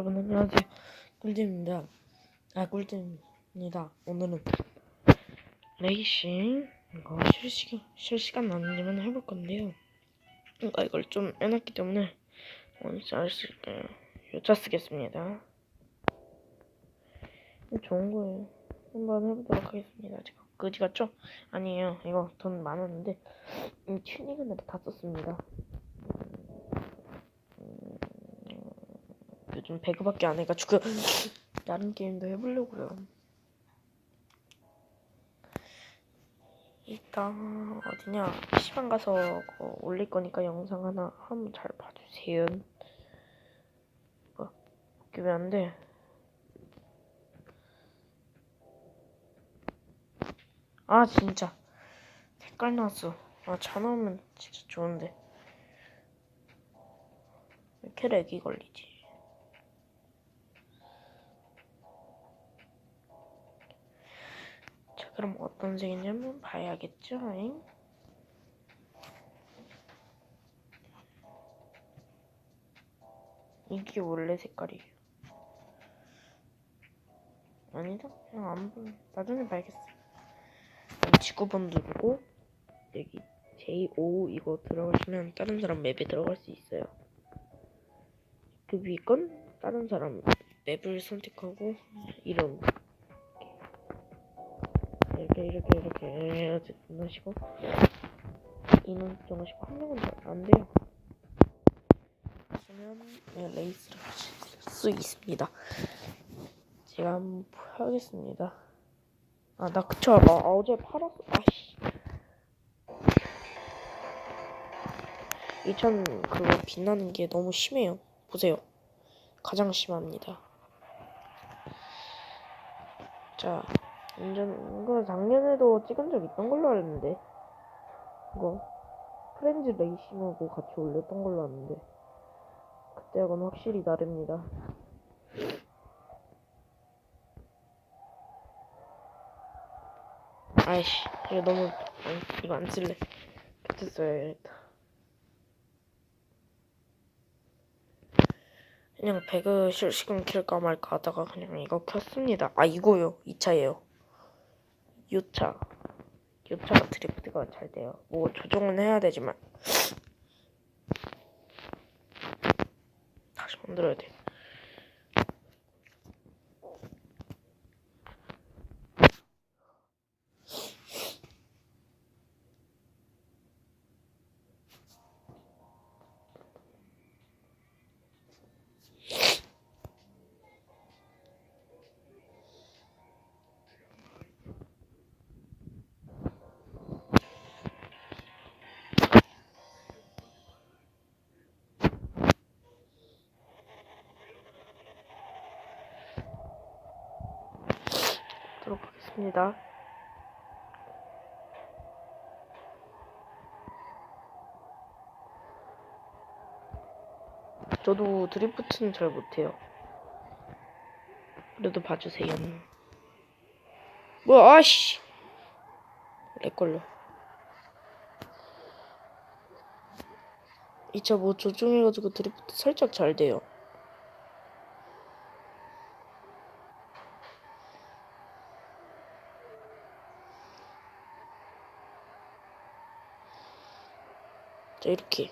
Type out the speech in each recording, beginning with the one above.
여러분 안녕하세요 꿀잼입니다. 아 꿀잼입니다. 오늘은 레이싱 이거 실시간 실시간 아니지만 해볼 건데요. 그러니까 이걸 좀 해놨기 때문에 할수 있까요? 요차 쓰겠습니다. 좋은 거예요. 한번 해보도록 하겠습니다. 제가 그지 같죠? 아니에요. 이거 돈 많았는데 이 튜닝은 다 썼습니다 요즘 배그밖에 안 해가지고 다른 게임도 해보려고요. 일단 어디냐 시간 가서 그거 올릴 거니까 영상 하나 한번 잘 봐주세요. 뭐 이게 왜안 돼? 아 진짜 색깔 나왔어. 아잘 나오면 진짜 좋은데 왜 이렇게 렉이 걸리지? 자, 그럼 어떤 한번 봐야겠죠? 잉? 이게 원래 색깔이에요. 아니다? 그냥 안 보. 나중에 봐야겠어. 지구본 누르고 여기 J5 이거 들어가시면 다른 사람 맵에 들어갈 수 있어요. 그 위에 건 다른 사람 맵을 선택하고 이름 이렇게 이렇게 이렇게 해야지 하시고 인원 정하시고 한 명은 잘안 돼요. 그러면 네, 레이스를 하실 수 있습니다. 제가 한번 하겠습니다. 아 나 그쵸 아, 어제 팔았어. 아씨. 2000 그거 빛나는 게 너무 심해요. 보세요. 가장 심합니다. 자, 완전 이거 작년에도 찍은 적 있던 걸로 알았는데 이거 프렌즈 레이싱하고 같이 올렸던 걸로 아는데 그때하고는 확실히 다릅니다. 아이씨 이거 너무 안, 이거 안 쓸래. 그때 써야겠다. 그냥 배그 실시간 킬까 말까 하다가 그냥 이거 켰습니다. 아 이거요. 2차예요. 6차. 6차가 드리프트가 잘 돼요. 뭐 조정은 해야 되지만 다시 만들어야 돼. 하겠습니다. 저도 드리프트는 잘 못해요. 그래도 봐주세요. 뭐야, 아씨! 렉 걸려. 이차 뭐 조종해가지고 드리프트 살짝 잘 돼요. 이렇게.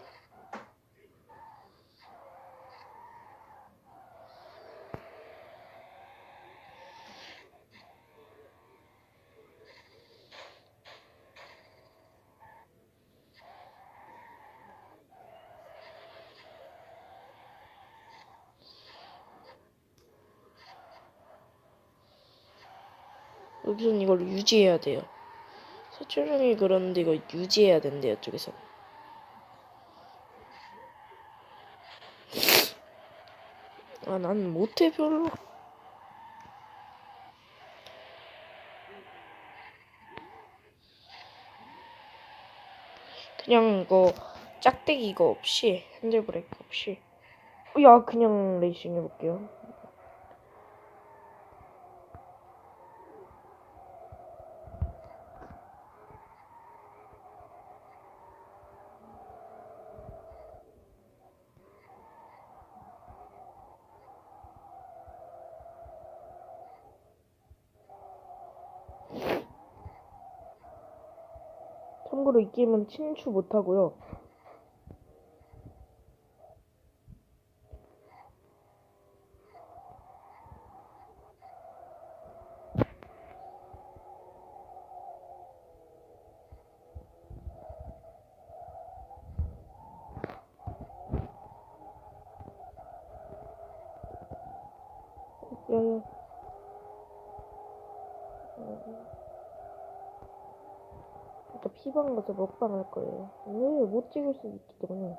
여기서는 이걸 유지해야 돼요. 서초령이 그러는데 이거 유지해야 된대요, 이쪽에서. 아, 난 못해, 별로. 그냥 이거 짝대기 이거 없이 핸들 브레이크 없이 어, 야 그냥 레이싱 해볼게요 참고로 이 게임은 친추 못하고요. 야야. 피방 가서 먹방 할 거예요. 왜 못 찍을 수 있기 때문에.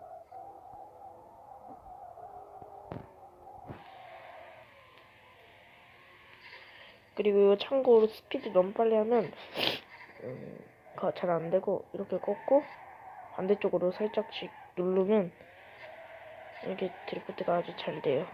그리고 참고로 스피드 너무 빨리 하면 음, 잘 안 되고 이렇게 꺾고 반대쪽으로 살짝씩 누르면 이게 드리프트가 아주 잘 돼요.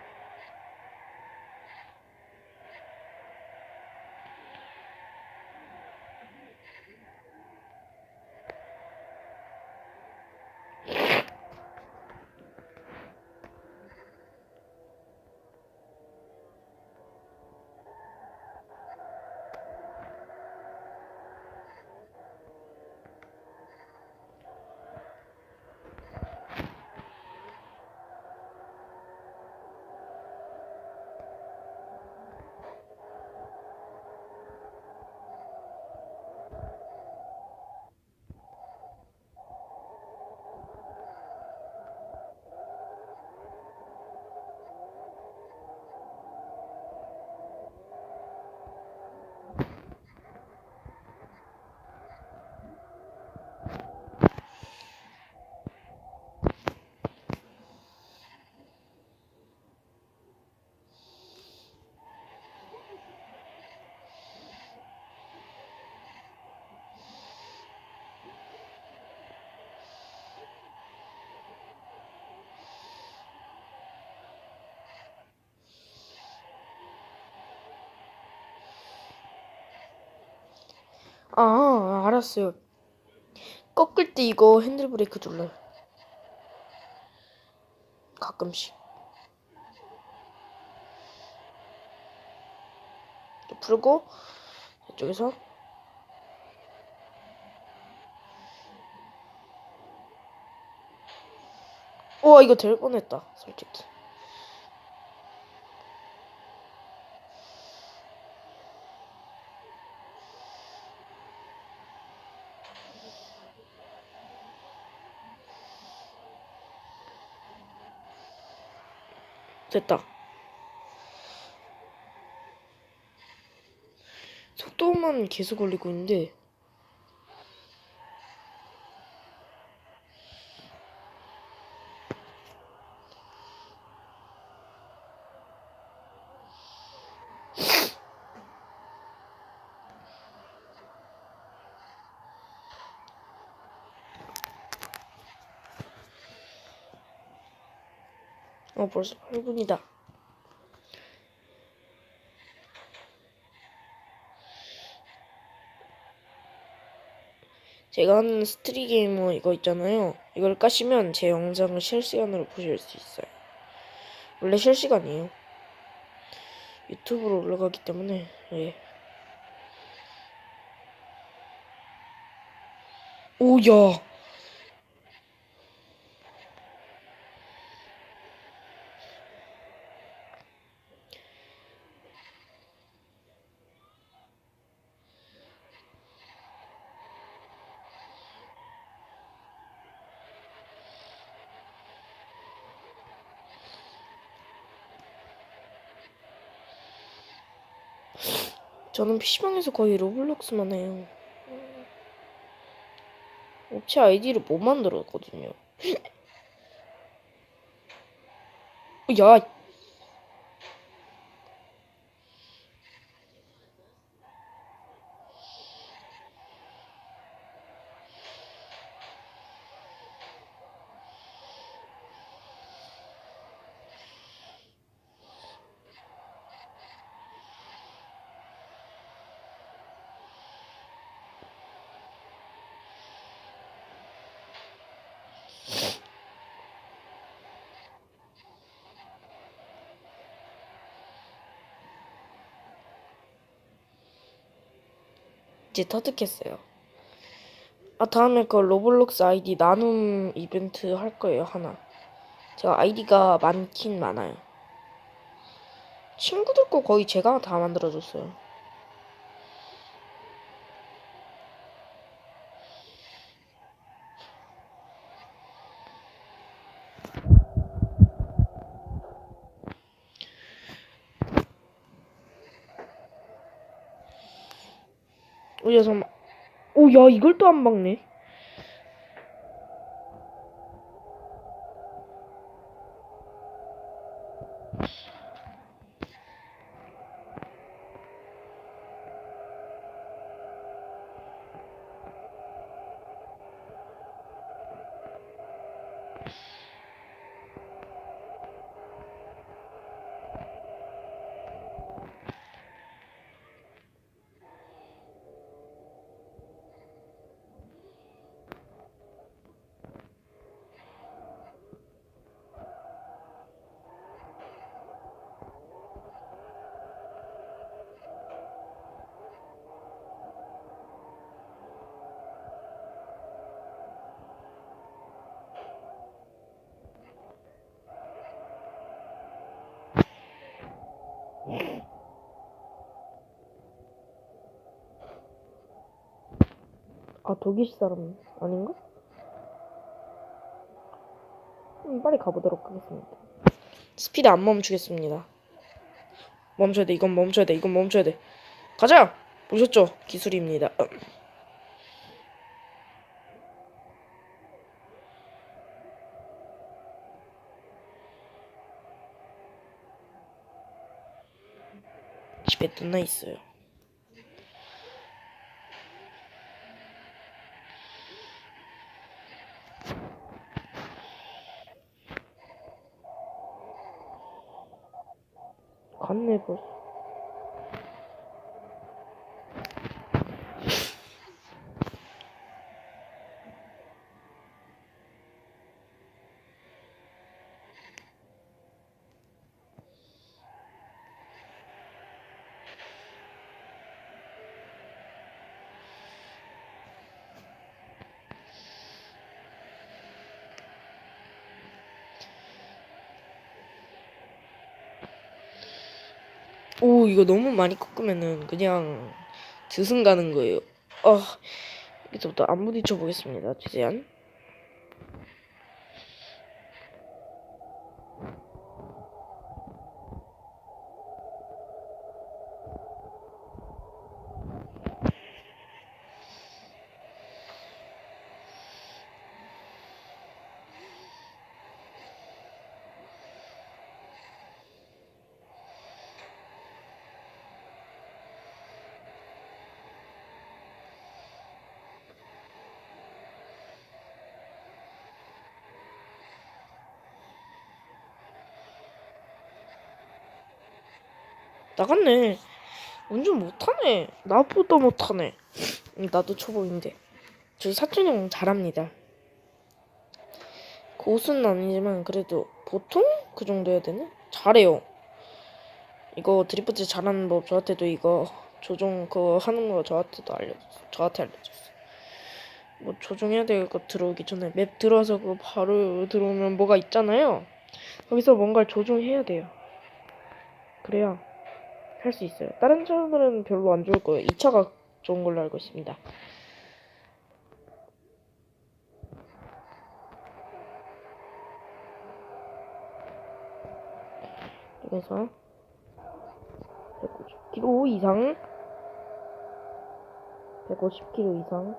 아, 알았어요. 꺾을 때 이거 핸들 브레이크 눌러요. 가끔씩. 풀고 이쪽에서 우와 이거 될 뻔했다 솔직히 됐다. 속도만 계속 올리고 있는데 어 벌써 8분이다. 제가 하는 스트리 게이머 이거 있잖아요. 이걸 까시면 제 영상을 실시간으로 보실 수 있어요. 원래 실시간이에요. 유튜브로 올라가기 때문에 예. 오야. 저는 PC방에서 거의 로블록스만 해요. 업체 아이디를 못 만들었거든요. 야, 이제 터득했어요. 아 다음에 그 로블록스 아이디 나눔 이벤트 할 거예요 하나. 제가 아이디가 많긴 많아요. 친구들 거 거의 제가 다 만들어줬어요. 오야 잠깐. 오야 이걸 또 안 박네. 아 독일 사람 아닌가? 음, 빨리 가보도록 하겠습니다. 스피드 안 멈추겠습니다. 멈춰야 돼. 이건 멈춰야 돼. 이건 멈춰야 돼. 가자. 보셨죠? 기술입니다. 음. 집에 누나 있어요. 갔 오 이거 너무 많이 꺾으면은 그냥 드승 가는 거예요. 아 여기서부터 안 부딪혀 보겠습니다. 최대한. 나갔네. 운전 못하네. 나보다 못하네. 음, 나도 초보인데. 저희 사촌 형 잘합니다. 고수는 아니지만 그래도 보통 그 정도 해야 되나? 잘해요. 이거 드리프트 잘하는 법 저한테도 이거 조종 그거 하는 거 저한테도 알려줬어. 저한테 알려줬어. 뭐 조종해야 될 거 들어오기 전에 맵 들어와서 그거 바로 들어오면 뭐가 있잖아요. 거기서 뭔가를 조종해야 돼요. 그래야 할 수 있어요. 다른 차들은 별로 안 좋을 거예요. 이 차가 좋은 걸로 알고 있습니다. 그래서 150km 이상 150km 이상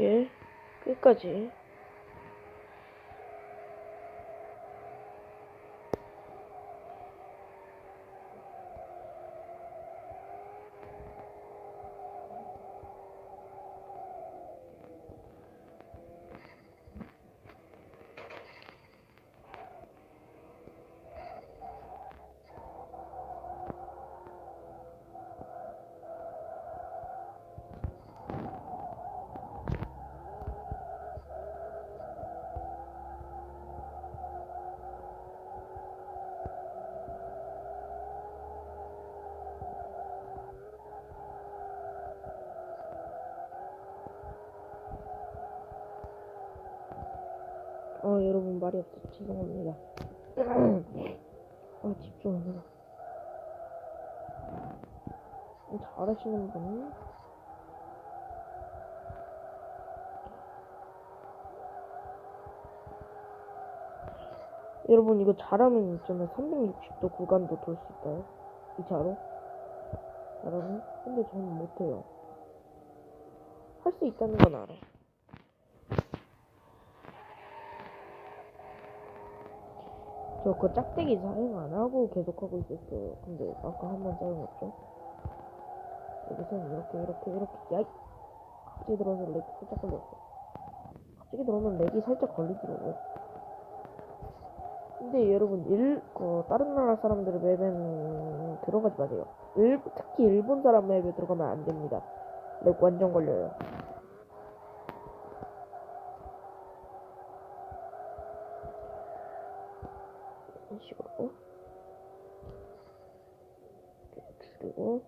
이렇게 끝까지 어 여러분 말이 없어 죄송합니다. 아 집중 안 해라 잘하시는 분? 여러분 이거 잘하면 있잖아요. 360도 구간도 돌 수 있어요. 이 차로. 여러분 근데 저는 못해요. 할 수 있다는 건 알아 저 그 짝대기 사용 안 하고 계속 하고 있었어요 근데 아까 한 번 사용했죠? 여기서는 이렇게 이렇게 이렇게. 야이! 갑자기 들어서 렉이 살짝 걸렸어. 갑자기 들어오면 렉이 살짝 걸리더라고요. 근데 여러분 일, 그 다른 나라 사람들의 맵에는 들어가지 마세요. 일, 특히 일본 사람 맵에 들어가면 안 됩니다. 렉 완전 걸려요 이런 식으로 이렇게 줄이고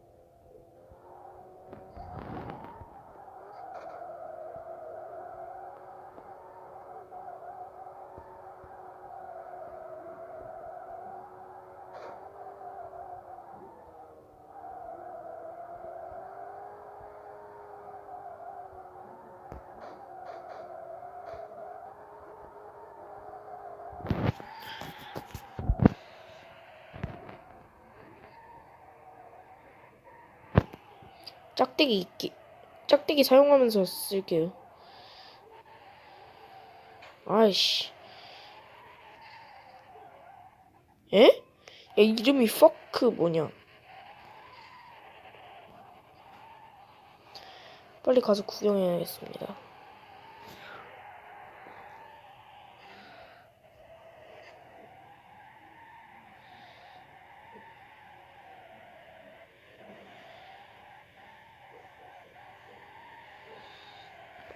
짝대기 있기 짝대기 사용하면서 쓸게요. 아이씨. 에? 야 이름이 퍼크 뭐냐? 빨리 가서 구경해야겠습니다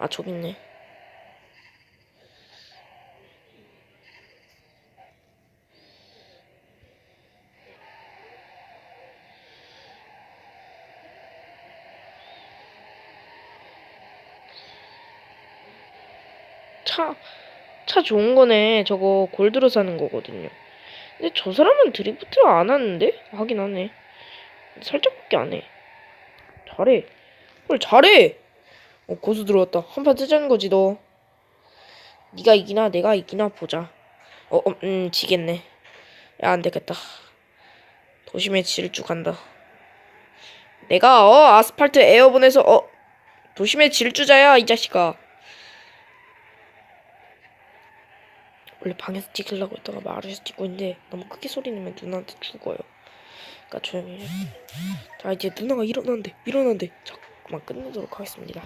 아 저기 있네 차, 차 좋은 거네. 저거 골드로 사는 거거든요. 근데 저 사람은 드리프트를 안 하는데? 하긴 하네. 살짝밖에 안 해. 잘해. 헐, 잘해! 어, 고수 들어왔다. 한판 뜨자는 거지, 너. 네가 이기나 내가 이기나 보자. 어, 음, 음, 지겠네. 야, 안 되겠다. 도심에 질주 간다. 내가, 어, 아스팔트 에어본에서, 어, 도심의 질주자야, 이 자식아. 원래 방에서 찍으려고 했다가 마루에서 찍고 있는데 너무 크게 소리 내면 누나한테 죽어요. 그러니까 조용히 해. 자 이제 누나가 일어난대 일어난대. 자 그만 끝내도록 하겠습니다.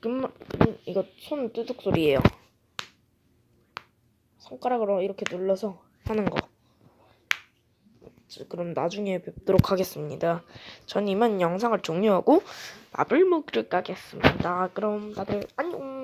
지금만 음, 이거 손 뚜둑 소리예요. 손가락으로 이렇게 눌러서 하는 거. 자, 그럼 나중에 뵙도록 하겠습니다. 전 이만 영상을 종료하고 밥을 먹으러 가겠습니다. 그럼 다들 안녕.